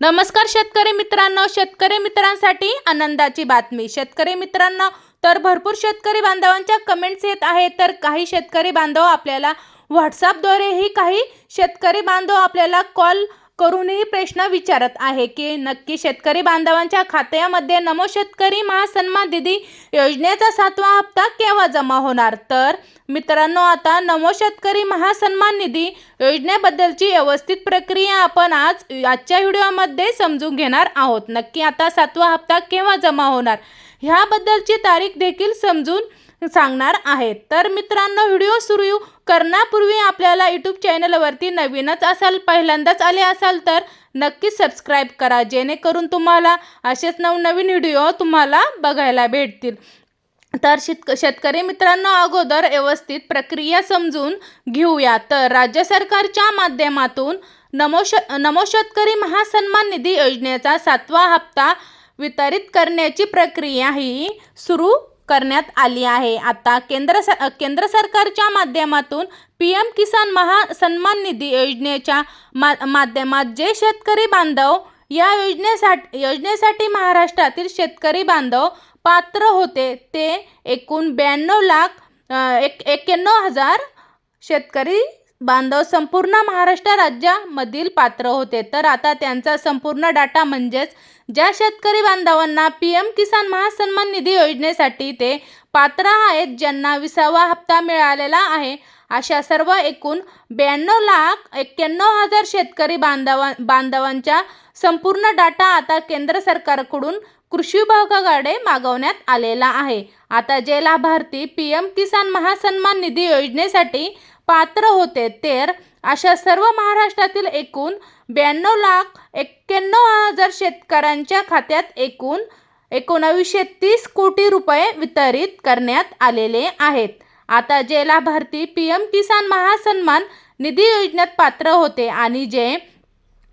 नमस्कार शेतकरी मित्रांनो शेतकरी मित्रांसाठी आनंदाची बातमी. शेतकरी मित्रांनो तर भरपूर शेतकरी बांधवांच्या कमेंट्स येत आहेत. तर काही शेतकरी बांधव आपल्याला व्हॉट्सअपद्वारेही काही शेतकरी बांधव आपल्याला कॉल करूनही प्रश्न विचारत आहे की नक्की शेतकरी बांधवांच्या खात्यामध्ये नमो शेतकरी महासन्मान निधी योजनेचा सातवा हप्ता केव्हा जमा होणार? तर मित्रांनो आता नमो शेतकरी महासन्मान निधी योजनेबद्दलची व्यवस्थित प्रक्रिया आपण आज आजच्या व्हिडिओमध्ये समजून घेणार आहोत. नक्की आता सातवा हप्ता केव्हा जमा होणार? ह्याबद्दलची तारीख देखील समजून सांगणार आहेत. तर मित्रांनो व्हिडिओ सुरू करण्यापूर्वी आपल्याला यूट्यूब चॅनलवरती नवीनच असाल पहिल्यांदाच आले असाल तर नक्कीच सबस्क्राईब करा जेणेकरून तुम्हाला असेच नवनवीन व्हिडिओ तुम्हाला बघायला भेटतील. तर शेतक शेतकरी मित्रांनो अगोदर व्यवस्थित प्रक्रिया समजून घेऊया. तर राज्य सरकारच्या माध्यमातून नमो श नमो शेतकरी महासन्मान निधी योजनेचा सातवा हप्ता वितरित करण्याची प्रक्रिया ही सुरू करण्यात आली आहे. आता केंद्र स केंद्र सरकारच्या माध्यमातून पी एम किसान महा सन्मान निधी योजनेच्या मा माध्यमात जे शेतकरी बांधव या योजनेसाठी योजनेसाठी महाराष्ट्रातील शेतकरी बांधव पात्र होते ते एकूण ब्याण्णव लाख एक एक्क्याण्णव हजार शेतकरी बांधव संपूर्ण महाराष्ट्र राज्यामधील पात्र होते. तर आता त्यांचा संपूर्ण डाटा म्हणजेच ज्या शेतकरी बांधवांना पी एम किसान महासन्मान निधी योजनेसाठी ते पात्र आहेत ज्यांना विसावा हप्ता मिळालेला आहे अशा सर्व एकूण ब्याण्णव लाख एक्क्याण्णव हजार शेतकरी बांधवा बांधवांच्या संपूर्ण डाटा आता केंद्र सरकारकडून कृषी विभागाकडे मागवण्यात आलेला आहे. आता जे लाभार्थी पी एम किसान महासन्मान निधी योजनेसाठी पात्र होते. तेर अशा सर्व महाराष्ट्रातील एकूण ब्याण्णव लाख एक्क्याण्णव हजार शेतकऱ्यांच्या खात्यात एकूण एकोणावीसशे तीस कोटी रुपये वितरित करण्यात आलेले आहेत. आता जे लाभार्थी पी एम किसान महासन्मान निधी योजनेत पात्र होते आणि जे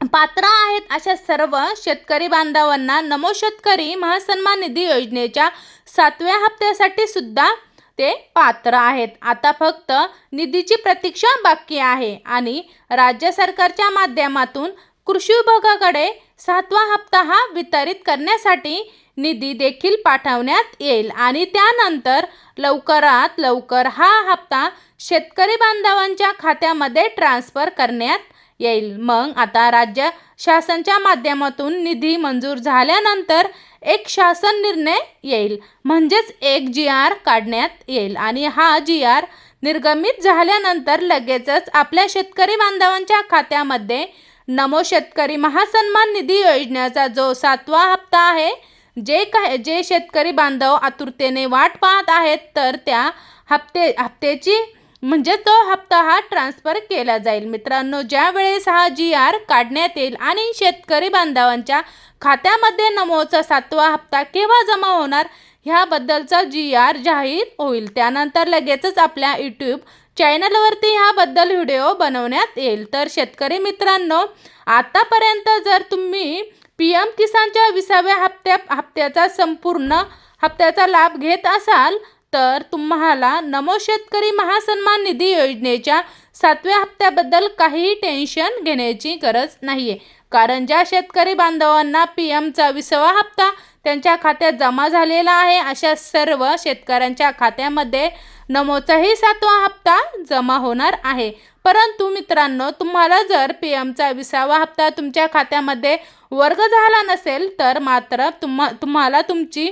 पात्र आहेत अशा सर्व शेतकरी बांधवांना नमो शेतकरी महासन्मान निधी योजनेच्या सातव्या हप्त्यासाठी सुद्धा ते पात्र आहेत. आता फक्त निधीची प्रतीक्षा बाकी आहे आणि राज्य सरकारच्या माध्यमातून कृषी विभागाकडे सातवा हप्ता हा वितरित करण्यासाठी निधी देखील पाठवण्यात येईल. आणि त्यानंतर लवकरात लवकर हा हप्ता शेतकरी बांधवांच्या खात्यामध्ये ट्रान्स्फर करण्यात येईल. मग आता राज्य शासनच्या माध्यमातून निधी मंजूर झाल्यानंतर एक शासन निर्णय येईल. म्हणजेच एक जी आर काढण्यात येईल. आणि हा जी आर निर्गमित झाल्यानंतर लगेचच आपल्या शेतकरी बांधवांच्या खात्यामध्ये नमो शेतकरी महासन्मान निधी योजनेचा जो सातवा हप्ता आहे जे काय जे शेतकरी बांधव आतुरतेने वाट पाहत आहेत तर त्या हप्ते हप्त्याची म्हणजे तो हप्ता हा ट्रान्सफर केला जाईल. मित्रांनो ज्या वेळेस हा जी आर काढण्यात येईल आणि शेतकरी बांधवांच्या खात्यामध्ये नमोचा सातवा हप्ता केव्हा जमा होणार ह्याबद्दलचा जी आर जाहीर होईल. त्यानंतर लगेचच आपल्या यूट्यूब चॅनलवरती ह्याबद्दल व्हिडिओ बनवण्यात येईल. तर शेतकरी मित्रांनो आतापर्यंत जर तुम्ही पी एम किसानच्या विसाव्या हप्त्या हप्त्याचा संपूर्ण हप्त्याचा लाभ घेत असाल तर तुम्हाला नमो शेतकरी महासन्मान निधी योजनेच्या सातव्या हप्त्याबद्दल काहीही टेन्शन घेण्याची गरज नाही आहे कारण ज्या शेतकरी बांधवांना पी एमचा विसावा हप्ता त्यांच्या खात्यात जमा झालेला आहे अशा सर्व शेतकऱ्यांच्या खात्यामध्ये नमोचाही सातवा हप्ता जमा होणार आहे. परंतु मित्रांनो तुम्हाला जर पी एमचा विसावा हप्ता तुमच्या खात्यामध्ये वर्ग झाला नसेल तर मात्र तुम्हा तुम्हाला तुमची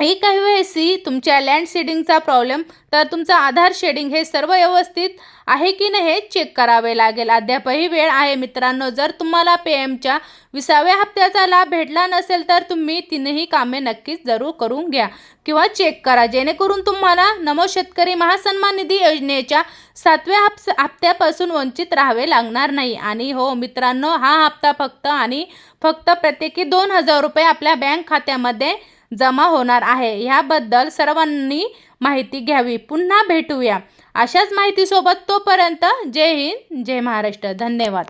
ही काही वेळेसी तुमच्या लँड शेडिंगचा प्रॉब्लेम तर तुमचं आधार शेडिंग हे सर्व व्यवस्थित आहे की नाही हे चेक करावे लागेल. अद्यापही वेळ आहे मित्रांनो जर तुम्हाला पी एमच्या विसाव्या हप्त्याचा लाभ भेटला नसेल तर तुम्ही तीनही कामे नक्कीच जरूर करून घ्या किंवा चेक करा. जेणेकरून तुम्हाला नमो शेतकरी महासन्मान निधी योजनेच्या सातव्या हप्स हप्त्यापासून वंचित राहावे लागणार नाही. आणि हो मित्रांनो हा हप्ता फक्त आणि फक्त प्रत्येकी दोन हजार रुपये आपल्या बँक खात्यामध्ये जमा होणार आहे. ह्याबद्दल सर्वांनी माहिती घ्यावी. पुन्हा भेटूया. अशाच माहितीसोबत तोपर्यंत जय हिंद जय महाराष्ट्र. धन्यवाद.